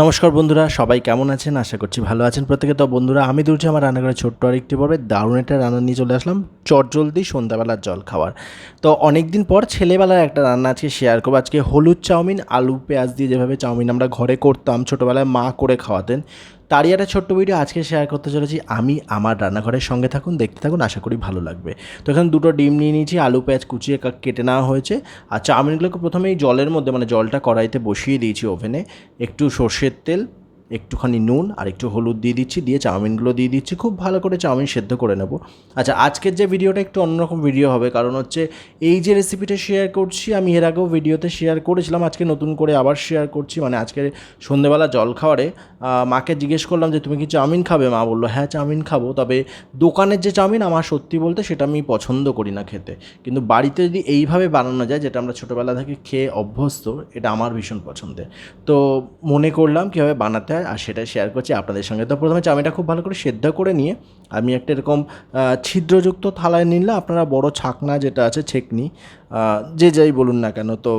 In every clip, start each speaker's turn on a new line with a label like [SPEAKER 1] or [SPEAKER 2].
[SPEAKER 1] নমস্কার বন্ধুরা, সবাই কেমন আছেন? আশা করছি ভালো আছেন। প্রত্যেকে তো বন্ধুরা, আমি দুর্জি, আমার রান্নাঘরে ছোট্ট আর একটি পর্বে দারুণ একটা রান্না নিয়ে চলে আসলাম চট জলদি সন্ধ্যাবেলার জল খাওয়ার। তো অনেক দিন পর ছেলেবেলার একটা রান্না আজকে শেয়ার করব। আজকে হলুদ চাউমিন, আলু পেঁয়াজ দিয়ে যেভাবে চাউমিন আমরা ঘরে করতাম ছোটোবেলায় মা করে খাওয়াতেন তারই একটা ছোট্ট ভিডিও আজকে শেয়ার করতে চলেছি। আমি আমার রান্নাঘরের সঙ্গে থাকুন, দেখতে থাকুন, আশা করি ভালো লাগবে। তো এখানে দুটো ডিম নিয়ে নিয়েছি, আলু পেঁয়াজ কুচিয়ে কেটে নেওয়া হয়েছে। আর চাউমিনগুলোকে প্রথমেই জলের মধ্যে মানে জলটা কড়াইতে বসিয়ে দিয়েছি ওভেনে একটু সর্ষের তেল একটুখানি নুন আর একটু হলুদ দিয়ে দিচ্ছি, দিয়ে চাউমিনগুলো দিয়ে দিচ্ছি, খুব ভালো করে চাউমিন সেদ্ধ করে নেব। আচ্ছা আজকের যে ভিডিওটা একটু অন্যরকম ভিডিও হবে, কারণ হচ্ছে এই যে রেসিপিটা শেয়ার করছি, আমি এর আগেও ভিডিওতে শেয়ার করেছিলাম, আজকে নতুন করে আবার শেয়ার করছি মানে আজকে সন্ধেবেলা জল খাওয়ারে মাকে জিজ্ঞেস করলাম যে, তুমি কি চাউমিন খাবে? মা বলল হ্যাঁ চাউমিন খাব। তবে দোকানের যে চাউমিন, আমার সত্যি বলতে সেটা আমি পছন্দ করি না খেতে। কিন্তু বাড়িতে যদি এইভাবে বানানো যায়, যেটা আমরা ছোটোবেলা থেকে খেয়ে অভ্যস্ত, এটা আমার ভীষণ পছন্দের। তো মনে করলাম কীভাবে বানাতে আর সেটা শেয়ার করছি আপনাদের সঙ্গে। তো প্রথমে চামিটা খুব ভালো করে সেদ্ধ করে নিয়ে আমি একটা এরকম ছিদ্রযুক্ত থালায় নিলে আপনারা বড় ছাকনা যেটা আছে, ছেকনি যে যাই বলুন না কেন, তো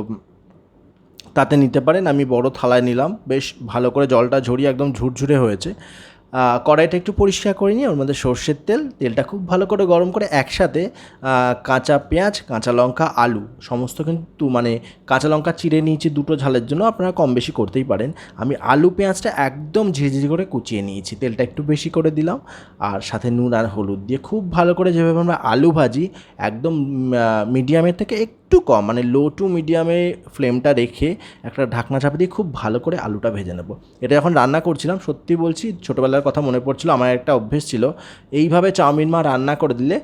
[SPEAKER 1] তাতে নিতে পারেন। আমি বড় থালায় নিলাম, বেশ ভালো করে জলটা ঝরিয়ে একদম ঝুরঝুরে হয়েছে। কড়াইটা একটু পরিষ্কার করে নিয়ে ওর মধ্যে সর্ষের তেল, তেলটা খুব ভালো করে গরম করে একসাথে কাঁচা পেঁয়াজ, কাঁচা লঙ্কা, আলু সমস্ত কিন্তু মানে কাঁচা লঙ্কা চিড়ে নিয়েছি দুটো ঝালের জন্য, আপনারা কম বেশি করতেই পারেন। আমি আলু পেঁয়াজটা একদম ঝিঝিঝি করে কুচিয়ে নিয়েছি, তেলটা একটু বেশি করে দিলাম। আর সাথে নুন আর হলুদ দিয়ে খুব ভালো করে যেভাবে আমরা আলু ভাজি, একদম মিডিয়ামের থেকে একটু কম মানে লো টু মিডিয়ামে ফ্লেমটা রেখে একটা ঢাকনা চাপা দিয়ে খুব ভালো করে আলুটা ভেজে নেব। এটা যখন রান্না করছিলাম, সত্যি বলছি, ছোটোবেলার কথা মনে পড়ছিল, আমার একটা অভ্যেস ছিল, এইভাবে চাউমিন মা রান্না করে দিলে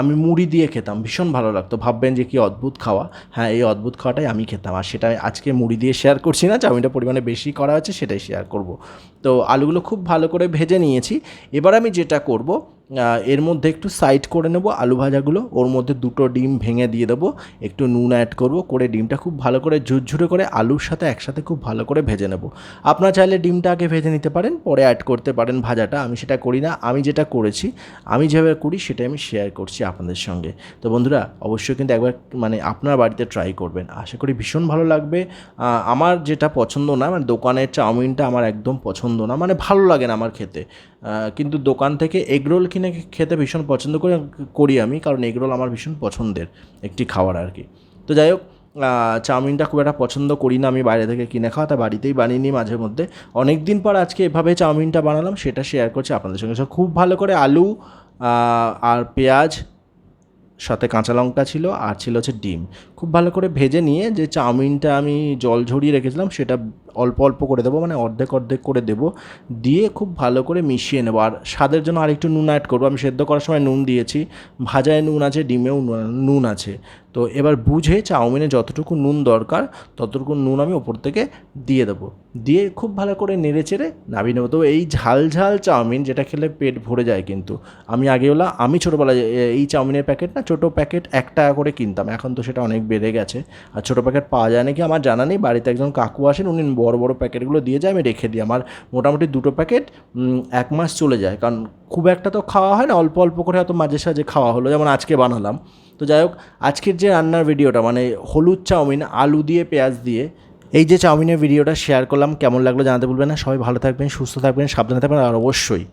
[SPEAKER 1] আমি মুড়ি দিয়ে খেতাম, ভীষণ ভালো লাগতো, ভাববেন যে কি অদ্ভুত খাওয়া হ্যাঁ এই অদ্ভুত খাওয়াটাই আমি খেতাম, আর সেটা আজকে মুড়ি দিয়ে শেয়ার করছি না, চাউমিনটা পরিমাণে বেশি করা হচ্ছে সেটাই শেয়ার করব। তো আলুগুলো খুব ভালো করে ভেজে নিয়েছি, এবার আমি যেটা করব এর মধ্যে একটু সাইড করে নেব, আলু ভাজাগুলো। ওর মধ্যে দুটো ডিম ভেঙে দিয়ে দেবো। একটু নুন অ্যাড করব, করে ডিমটা খুব ভালো করে ঝুরঝুরে করে আলুর সাথে একসাথে খুব ভালো করে ভেজে নেব। আপনারা চাইলে ডিমটা আগে ভেজে নিতে পারেন, পরে অ্যাড করতে পারেন ভাজাটা। আমি সেটা করি না, আমি যেটা করেছি, আমি যেভাবে করি সেটা আমি শেয়ার করছি আপনাদের সঙ্গে। তো বন্ধুরা, অবশ্যই কিন্তু একবার মানে আপনার বাড়িতে ট্রাই করবেন। আশা করি ভীষণ ভালো লাগবে। আমার যেটা পছন্দ না মানে দোকানের চাউমিনটা আমার একদম পছন্দ না মানে ভালো লাগে না আমার খেতে। কিন্তু দোকান থেকে এগরোল কিনে খেতে ভীষণ পছন্দ করে করি আমি কারণ এগরোল আমার ভীষণ পছন্দের একটি খাবার আর কি। তো যাই হোক চাউমিনটা খুব একটা পছন্দ করি না আমি বাইরে থেকে কিনে খাওয়া তা বাড়িতেই বানিয়ে নিই মাঝে মধ্যে। অনেক দিন পর আজকে এভাবে চাউমিনটা বানালাম সেটা শেয়ার করছি আপনাদের সঙ্গে। So, খুব ভালো করে আলু আর পেঁয়াজ সাথে কাঁচা লঙ্কা ছিল আর ছিল হচ্ছে ডিম। খুব ভালো করে ভেজে নিয়ে যে চাউমিনটা আমি জল ঝরিয়ে রেখেছিলাম, সেটা অল্প অল্প করে দেবো মানে অর্ধেক অর্ধেক করে দেবো, দিয়ে খুব ভালো করে মিশিয়ে নেব। আর স্বাদের জন্য আরেকটু নুন অ্যাড করব। আমি সেদ্ধ করার সময় নুন দিয়েছি, ভাজায় নুন আছে, ডিমেও নুন- আছে। তো এবার বুঝে চাউমিনে যতটুকু নুন দরকার, ততটুকু নুন আমি ওপর থেকে দিয়ে দেবো। দিয়ে খুব ভালো করে নেড়ে চেড়ে নামিয়ে নেব। তো এই ঝাল ঝাল চাউমিন, যেটা খেলে পেট ভরে যায় কিন্তু, আমি আগেওলা আমি ছোটোবেলায় এই চাউমিনের প্যাকেট না, ছোটো প্যাকেট এক টাকা করে কিনতাম, এখন তো সেটা অনেক বেড়ে গেছে। আর ছোটো প্যাকেট পাওয়া যায় নাকি আমার জানা নেই। বাড়িতে একজন কাকু আসেন, উনি বড় বড় প্যাকেটগুলো দিয়ে যায়, আমি রেখে দিই। আমার মোটামুটি দুটো প্যাকেট এক মাস চলে যায়। কারণ খুব একটা তো খাওয়া হয় না, অল্প অল্প করে হয়তো মাঝে সাঝে খাওয়া হলো, যেমন আজকে বানালাম। তো যাই হোক, আজকের যে রান্নার ভিডিওটা মানে হলুদ চাউমিন, আলু দিয়ে, পেঁয়াজ দিয়ে, এই যে চাউমিনের ভিডিওটা শেয়ার করলাম, কেমন লাগল জানাতে বলবেন না। সবাই ভালো থাকবেন, সুস্থ থাকবেন, সাবধানে থাকবেন, আর অবশ্যই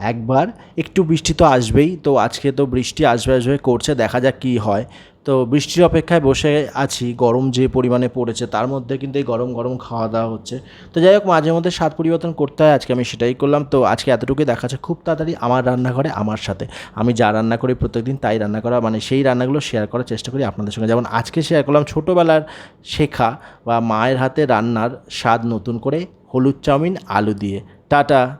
[SPEAKER 1] একবার, একটু বৃষ্টি তো আসবেই, তো আজকে তো বৃষ্টি আসবে আসবে করছে, দেখা যাক কী হয়। তো বৃষ্টির অপেক্ষায় বসে আছি, গরম যে পরিমাণে পড়েছে তার মধ্যে কিন্তু এই গরম গরম খাওয়া দাওয়া হচ্ছে। তো যাই হোক, মাঝে মধ্যে স্বাদ পরিবর্তন করতে হয়, আজকে আমি সেটাই করলাম। তো আজকে এতটুকুই দেখা যাচ্ছে খুব তাড়াতাড়ি আমার রান্নাঘরে, আমার সাথে। আমি যা রান্না করি প্রত্যেকদিন তাই রান্না করা মানে সেই রান্নাগুলো শেয়ার করার চেষ্টা করি আপনাদের সঙ্গে। যেমন আজকে শেয়ার করলাম ছোটোবেলার শেখা বা মায়ের হাতে রান্নার স্বাদ নতুন করে হলুদ চাউমিন, আলু দিয়ে। টাটা!